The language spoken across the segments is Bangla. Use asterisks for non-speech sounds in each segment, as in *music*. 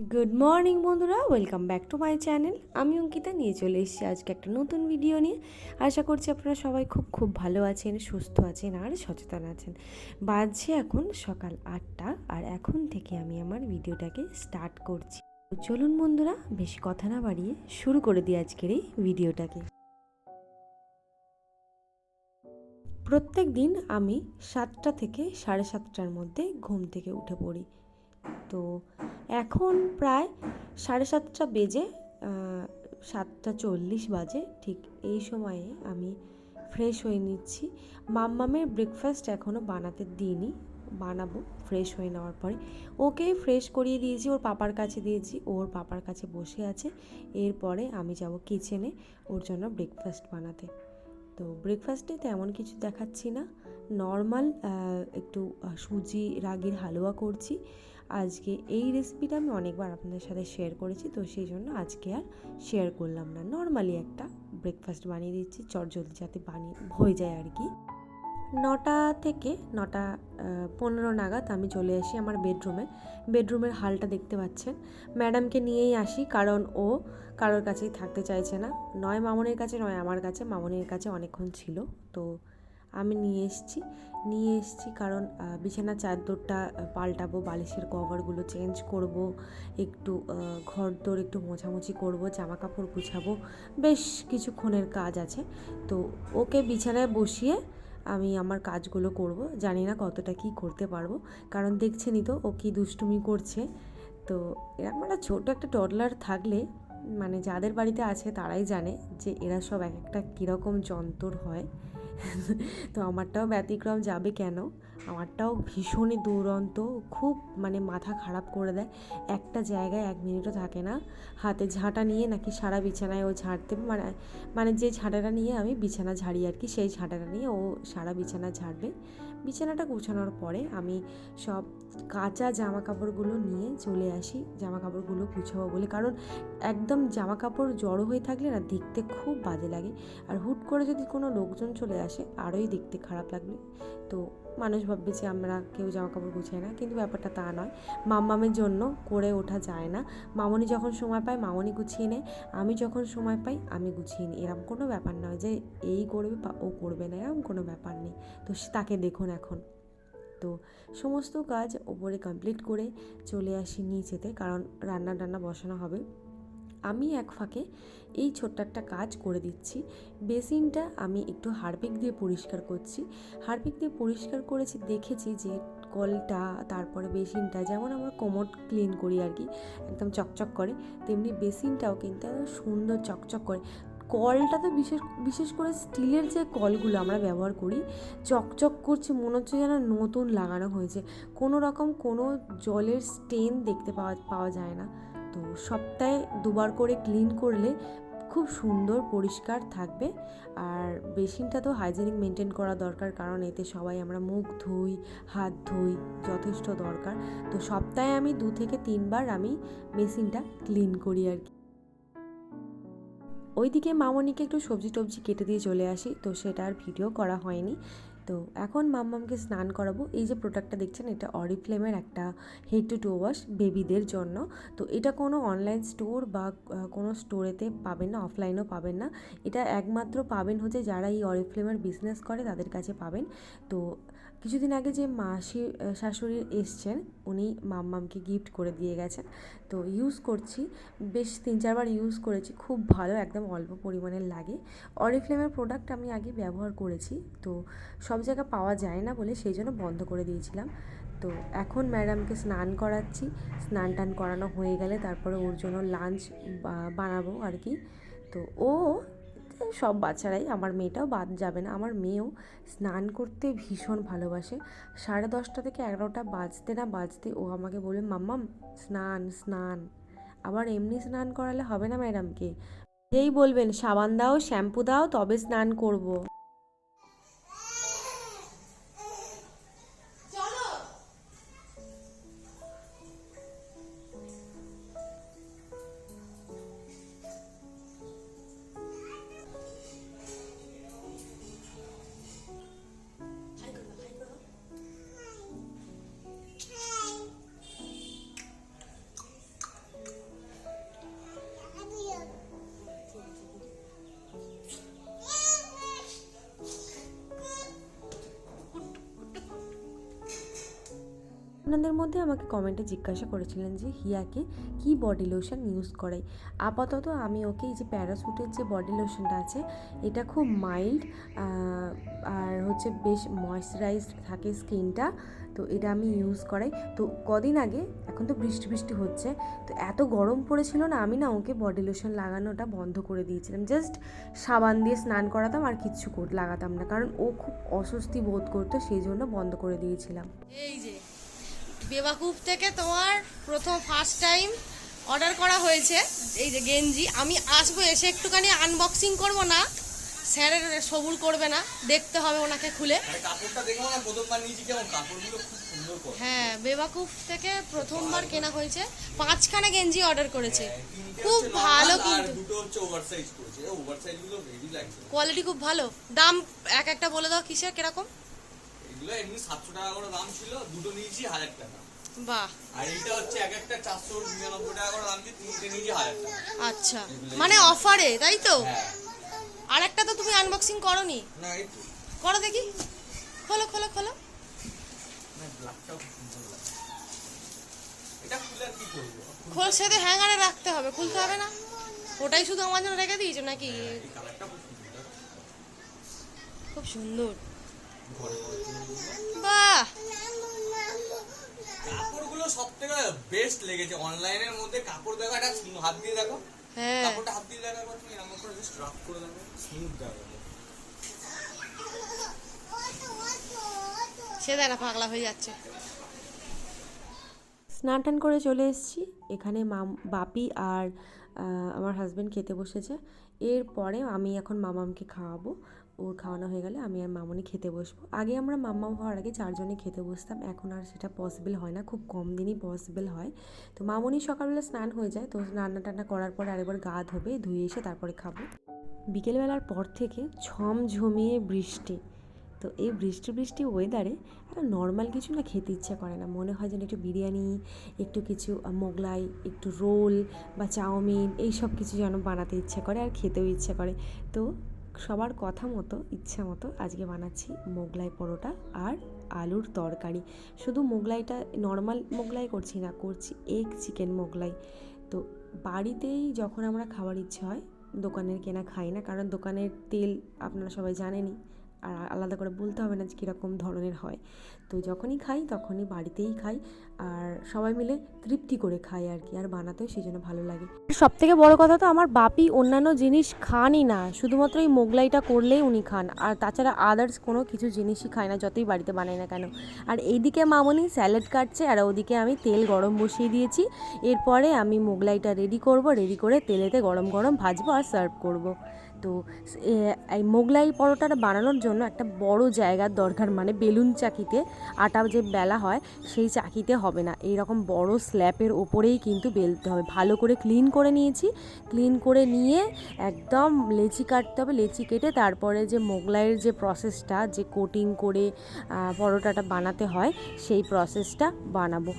গুড মর্নিং বন্ধুরা। Welcome back to my channel আমি অঙ্কিতা। নিয়ে চলে এসেছি আজকে একটা নতুন ভিডিও নিয়ে। আশা করছি আপনারা সবাই খুব খুব ভালো আছেন, সুস্থ আছেন আর সচেতন আছেন। বাজছে এখন সকাল আটটা আর এখন থেকে আমি আমার ভিডিওটাকে স্টার্ট করছি। চলুন বন্ধুরা, বেশি কথা না বাড়িয়ে শুরু করে দিই আজকের এই ভিডিওটাকে প্রত্যেক দিন আমি সাতটা থেকে সাড়ে সাতটার মধ্যে ঘুম থেকে উঠে পড়ি। তো এখন প্রায় সাড়ে সাতটা বেজে সাতটা চল্লিশ বাজে, ঠিক এই সময়ে আমি ফ্রেশ হয়ে নিচ্ছি। মাম্মামের ব্রেকফাস্ট এখনও বানাতে দিইনি, বানাবো ফ্রেশ হয়ে নেওয়ার পরে। ওকে ফ্রেশ করিয়ে দিয়েছি, ওর পাপার কাছে দিয়েছি, ওর পাপার কাছে বসে আছে। এরপরে আমি যাব কিচেনে ওর জন্য ব্রেকফাস্ট বানাতে। তো ব্রেকফাস্টে তেমন কিছু দেখাচ্ছি না। নর্মাল একটু সুজি, রাগির হালুয়া করছি। আজকে এই রেসিপিটা আমি অনেকবার আপনাদের সাথে শেয়ার করেছি, তো সেই জন্য আজকে আর শেয়ার করলাম না। নর্মালি একটা ব্রেকফাস্ট বানিয়ে দিচ্ছি, চটজলদি যাতে বানিয়ে, হয়ে যায় আর কি। নটা থেকে নটা পনেরো নাগাদ আমি চলে আসি আমার বেডরুমে। বেডরুমের হালটা দেখতে পাচ্ছেন। ম্যাডামকে নিয়েই আসি কারণ ও কারোর কাছেই থাকতে চাইছে না। নয় মামনের কাছে নয় আমার কাছে। মামনের কাছে অনেকক্ষণ ছিল। তো আমি নিয়ে এসেছি। নিয়ে এসেছি কারণ আহ, বিছানার চাদরটা পাল্টাবো বালিশের কভারগুলো চেঞ্জ করব একটু ঘর দোর একটু মোছামুছি করব জামা কাপড় গুছাবো। বেশ কিছুক্ষণের কাজ আছে। তো ওকে বিছানায় বসিয়ে আমি আমার কাজগুলো করব। জানি না কতটা কি করতে পারব। কারণ দেখছেনই তো ও কী দুষ্টুমি করছে। তো এরকম একটা ছোট একটা টডলার থাকলে মানে যাদের বাড়িতে আছে তারাই জানে যে এরা সব এক একটা কীরকম যন্ত্র হয়। *laughs* তো আমারটাও ব্যতিক্রম যাবে কেন? আমারটাও ভীষণই দুরন্ত, খুব মানে মাথা খারাপ করে দেয়। একটা জায়গায় এক মিনিটও থাকে না। হাতে ঝাঁটা নিয়ে নাকি সারা বিছানায় ও ঝাড়তে মানে মানে যে ঝাঁটাটা নিয়ে আমি বিছানা ঝাড়ি আর কি, সেই ঝাঁটাটা নিয়ে ও সারা বিছানা ঝাড়বে। বিছানাটা গুছানোর পরে আমি সব কাঁচা জামা কাপড়গুলো নিয়ে চলে আসি। জামা কাপড়গুলো গুছাবো বলে। কারণ একদম জামা কাপড় জড়ো হয়ে থাকলে না দেখতে খুব বাজে লাগে। আর হুট করে যদি কোনো লোকজন চলে আসে আরোই দেখতে খারাপ লাগবে। তো মানুষ ভাববে যে আমরা কেউ জামা কাপড় গুছাই না, কিন্তু ব্যাপারটা তা নয়। মাম্মামের জন্য করে ওঠা যায় না। মামনি যখন সময় পায়, মামনি গুছিয়ে নেয়। আমি যখন সময় পাই, আমি গুছিয়ে নিই। এরকম কোনো ব্যাপার নয় যে এই করবে বা ও করবে না, এরকম কোনো ব্যাপার নেই। তো তাকে দেখুন এখন। তো সমস্ত কাজ ওপরে কমপ্লিট করে চলে আসি নিচেতে, কারণ রান্না টান্না বসানো হবে। আমি এক ফাঁকে এই ছোট্ট একটা কাজ করে দিচ্ছি। বেসিনটা আমি একটু হারপিক দিয়ে পরিষ্কার করছি। হারপিক দিয়ে পরিষ্কার করেছি, দেখেছি যে কলটা, তারপরে বেসিনটা যেমন আমরা কোমর ক্লিন করি আর কি, একদম চকচক করে, তেমনি বেসিনটাও কিন্তু সুন্দর চকচক করে। কলটা তো বিশেষ বিশেষ করে স্টিলের যে কলগুলো আমরা ব্যবহার করি, চকচক করছে, মনে হচ্ছে যেন নতুন লাগানো হয়েছে। কোনো রকম কোনো জলের স্টেন দেখতে পাওয়া পাওয়া যায় না। তো সপ্তাহে দুবার করে ক্লিন করলে খুব সুন্দর, পরিষ্কার থাকবে। আর বেসিনটা তো হাইজেনিক মেনটেন করা দরকার, কারণ এতে সবাই আমরা মুখ ধুই, হাত ধুই, যথেষ্ট দরকার। তো সপ্তাহে আমি দু থেকে তিনবার আমি বেসিনটা ক্লিন করি আর কি। ওইদিকে মামনিকে একটু সবজি টবজি কেটে দিয়ে চলে আসি, তো সেটা আর ভিডিও করা হয়নি। তো এখন মাম্মামকে স্নান করাবো। এই যে প্রোডাক্টটা দেখছেন, এটা অরিফ্লেমের একটা হেড টু টু ওয়াশ বেবিদের জন্য। তো এটা কোনো অনলাইন স্টোর বা কোনো স্টোরেতে পাবেন না অফলাইনেও পাবেন না। এটা একমাত্র পাবেন হচ্ছে যারা এই অরিফ্লেমের বিজনেস করে, তাদের কাছে পাবেন। তো কিছুদিন আগে যে মাসি শাশুড়ি এসছেন, উনি মাম্মামকে গিফট করে দিয়ে গেছেন। তো ইউজ করছি, বেশ তিন চারবার ইউজ করেছি, খুব ভালো, একদম অল্প পরিমাণের লাগে। অরিফ্লেমের প্রোডাক্ট আমি আগে ব্যবহার করেছি, তো সব জায়গায় পাওয়া যায় না বলে সেই জন্য বন্ধ করে দিয়েছিলাম। তো এখন ম্যাডামকে স্নান করাচ্ছি, স্নান টান করানো হয়ে গেলে তারপরে ওর জন্য লাঞ্চ বানাবো আর কি। তো ও সব বাচ্চারাই আমার মেয়েটাও বাদ যাবে না। আমার মেয়েও স্নান করতে ভীষণ ভালোবাসে। সাড়ে দশটা থেকে এগারোটা বাজতে না বাজতে ও আমাকে বলবে মাম্মাম স্নান স্নান। আবার এমনি স্নান করালে হবে না ম্যাডামকে। যেই বলবেন, সাবান দাও, শ্যাম্পু দাও, তবে স্নান করব। আপনাদের মধ্যে আমাকে কমেন্টে জিজ্ঞাসা করেছিলেন যে, হিয়াকে কি বডি লোশন ইউজ করাই আপাতত আমি ওকে এই যে প্যারাসুটের যে বডি লোশনটা আছে, এটা খুব মাইল্ড আর হচ্ছে বেশ ময়শ্চারাইজড থাকে স্কিনটা, তো এটা আমি ইউজ করাই। তো কদিন আগে, এখন তো বৃষ্টি বৃষ্টি হচ্ছে, তো এত গরম পড়েছিল না, আমি না ওকে বডি লোশন লাগানোটা বন্ধ করে দিয়েছিলাম। জাস্ট সাবান দিয়ে স্নান করাতাম আর কিচ্ছু লাগাতাম না, কারণ ও খুব অস্বস্তি বোধ করতো, সেই জন্য বন্ধ করে দিয়েছিলাম। এই যে বেবাকুফ থেকে তোমার প্রথম ফার্স্ট টাইম অর্ডার করা হয়েছে। এই যে গেঞ্জি আমি আসব এসে একটুখানি আনবক্সিং করব না। স্যারের সবুর করবে না দেখতে হবে ওনাকে খুলে। আরে কাপড়টা দেখো না প্রথমবার নিয়েছি কেমন? কাপড়গুলো খুব সুন্দর করে। হ্যাঁ বেবাকুফ থেকে প্রথমবার কেনা হয়েছে। পাঁচখানা গেঞ্জি অর্ডার করেছে। খুব ভালো কিন্তু। কোয়ালিটি খুব ভালো। দাম এক একটা বলে দাও কিসের কীরকম? এগুলো এমনি সাতশো টাকা করে দাম ছিল দুটো নিয়েছি হাজার টাকা। বাহ। আর এইটা হচ্ছে এক একটা চারশো নিরানব্বই টাকা করে দাম দিয়ে তিনটে নিয়েছি হাজার টাকা। আচ্ছা। মানে অফারে তাই তো? হ্যাঁ। আর একটা তো তুমি আনবক্সিং করনি। না এই করো দেখি। খোলো খোলো খোলো। খুলে সেতে হ্যাঙ্গারে রাখতে হবে খুলতে হবে না? ওটাই শুধু আমার জন্য রেখে দিয়েছ নাকি? খুব সুন্দর। বাহ। কাপড়গুলো সব থেকে বেস্ট লেগেছে। অনলাইনের মধ্যে কাপড় দেখো একটা হাত দিয়ে দেখো। হ্যাঁ। কাপড়টা হাত দিয়ে দেখা তুমি এরকম করে জাস্ট রাফ করে দেখো। স্মুথ দেখা সে না পাগলা হয়ে যাচ্ছে। স্নান টান করে চলে এসেছি। এখানে মাম বাপি আর আমার হাজব্যান্ড খেতে বসেছে। এরপরে আমি এখন মামামকে খাওয়াবো। ওর খাওয়ানো হয়ে গেলে আমি আর মামনি খেতে বসবো। আগে আমরা মাম্মাম হওয়ার আগে চারজনে খেতে বসতাম, এখন আর সেটা পসিবল হয় না, খুব কম দিনই পসিবল হয়। তো মামনি সকালবেলা স্নান হয়ে যায়, তো রান্না টান্না করার পর আরেকবার গা ধোবে, ধুয়ে এসে তারপরে খাব। বিকেলবেলার পর থেকে ঝমঝমিয়ে বৃষ্টি। তো এই বৃষ্টি বৃষ্টি ওয়েদারে একটা নর্মাল কিছু না খেতে ইচ্ছে করে না। মনে হয় যেন একটু বিরিয়ানি, একটু কিছু মোগলাই, একটু রোল বা চাউমিন এই সব কিছু যেন বানাতে ইচ্ছে করে আর খেতেও ইচ্ছে করে। তো সবার কথা মতো, ইচ্ছা মতো আজকে বানাচ্ছি মোগলাই পরোটা আর আলুর তরকারি। শুধু মোগলাইটা নর্মাল মোগলাই করছি না, করছি এগ চিকেন মোগলাই। তো বাড়িতেই যখন আমরা খাবার ইচ্ছে হয়, দোকানের কেনা খাই না, কারণ দোকানের তেল আপনারা সবাই জানেনই আর আলাদা করে বলতে হবে না যে কীরকম ধরনের হয়। তো যখনই খাই তখনই বাড়িতেই খাই আর সবাই মিলে তৃপ্তি করে খাই আর কি, আর বানাতেও সেই জন্য ভালো লাগে। সব থেকে বড় কথা তো আমার বাপি অন্যান্য জিনিস খানই না, শুধুমাত্র এই মোগলাইটা করলেই উনি খান। আর তাছাড়া আদার্স কোনো কিছু জিনিসই খায় না, যতই বাড়িতে বানাই না কেন। আর এইদিকে মামনি স্যালাড কাটছে আর ওদিকে আমি তেল গরম বসিয়ে দিয়েছি। এরপরে আমি মোগলাইটা রেডি করব রেডি করে তেলেতে গরম গরম ভাজবো আর সার্ভ করব। তো এই মোগলাই পরোটাটা বানানোর জন্য একটা বড় জায়গার দরকার মানে বেলুন চাকিতে আটা যে বেলা হয় সেই চাকিতে হবে না। এই রকম বড় স্ল্যাপের ওপরেই কিন্তু বেলতে হবে। ভালো করে ক্লিন করে নিয়েছি। ক্লিন করে নিয়ে একদম লেচি কাটতে হবে, লেচি কেটে তারপরে যে মোগলাইয়ের যে প্রসেসটা যে কোটিং করে পরোটাটা বানাতে হয়, সেই প্রসেসটা বানাবো।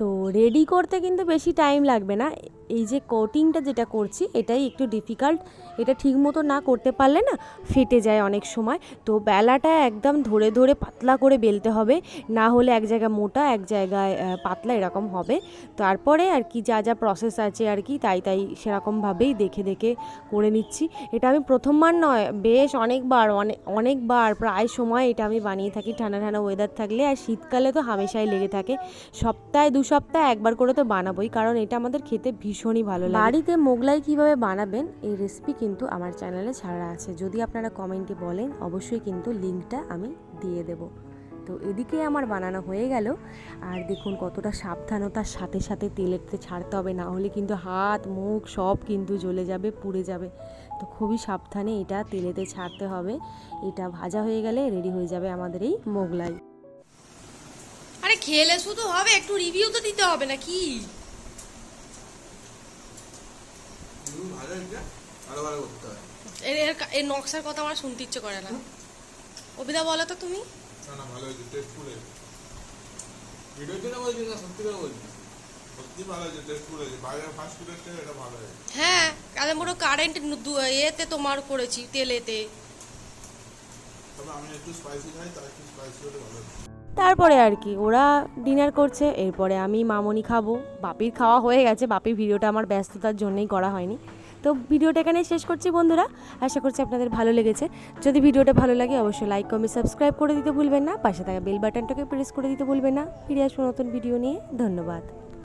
তো রেডি করতে কিন্তু বেশি টাইম লাগবে না। এই যে কোটিংটা যেটা করছি, এটাই একটু ডিফিকাল্ট এটা ঠিক মতো না করতে পারলে না ফেটে যায় অনেক সময়। তো বেলাটা একদম ধরে ধরে পাতলা করে বেলতে হবে। না হলে এক জায়গায় মোটা, এক জায়গায় পাতলা এরকম হবে। তারপরে আর কি যা যা প্রসেস আছে আর কি, তাই তাই সেরকমভাবেই দেখে দেখে করে নিচ্ছি। এটা আমি প্রথমবার নয়, বেশ অনেকবার অনেক অনেকবার প্রায় সময় এটা আমি বানিয়ে থাকি। ঠান্ডা ঠান্ডা ওয়েদার থাকলে আর শীতকালে তো হামেশাই লেগে থাকে। সপ্তাহে দু সপ্তাহে একবার করে তো বানাবোই, কারণ এটা আমাদের খেতে ভীষণই ভালো লাগে। বাড়িতে মোগলাই কীভাবে বানাবেন, এই রেসিপি কিন্তু আমার চ্যানেলে ছাড়া আছে। যদি আপনারা কমেন্টে বলেন, অবশ্যই কিন্তু লিঙ্কটা আমি দিয়ে দেব। তো এদিকে আমার বানানো হয়ে গেল। আর দেখুন কতটা সাবধানতার সাথে সাথে তেলেতে ছাড়তে হবে, না হলে কিন্তু হাত, মুখ সব কিন্তু জ্বলে যাবে, পুড়ে যাবে। তো খুবই সাবধানে এটা তেলেতে ছাড়তে হবে। এটা ভাজা হয়ে গেলে রেডি হয়ে যাবে আমাদের এই মোগলাই। খেলে শুধু হবে একটু রিভিউ তো দিতে হবে না কি হুম, ভালো হয়েছে আরও ভালো করতে হবে। এর এর নকশার কথা আমার শুনতে ইচ্ছে করে না। অবিদা বলো তো তুমি। না না ভালো হয়েছে টেস্টফুল হয়েছে। ভিডিওর জন্য বলছি না সত্যি করে বলছি। সত্যি ভালো হয়েছে টেস্টফুল হয়েছে। বাইরের ফাস্ট ফুডের থেকে এটা ভালো হয়েছে। হ্যাঁ কালে মোটো কারেন্ট এতে তোমার করেছি তেলেতে। তবে আমি একটু স্পাইসি খাই তার একটু স্পাইসি হলে ভালো হয়েছে তারপরে আর কি, ওরা ডিনার করছে, এরপরে আমি মামনি খাব। বাপির খাওয়া হয়ে গেছে বাপির ভিডিওটা আমার ব্যস্ততার জন্যই করা হয়নি। তো ভিডিওটা এখানে শেষ করছি বন্ধুরা, আশা করছি আপনাদের ভালো লেগেছে। যদি ভিডিওটা ভালো লাগে, অবশ্যই লাইক কমেন্ট সাবস্ক্রাইব করে দিতে ভুলবেন না। পাশে থাকা বেল বাটনটাকে প্রেস করে দিতে ভুলবেন না। ফিরে আসব নতুন ভিডিও নিয়ে। ধন্যবাদ।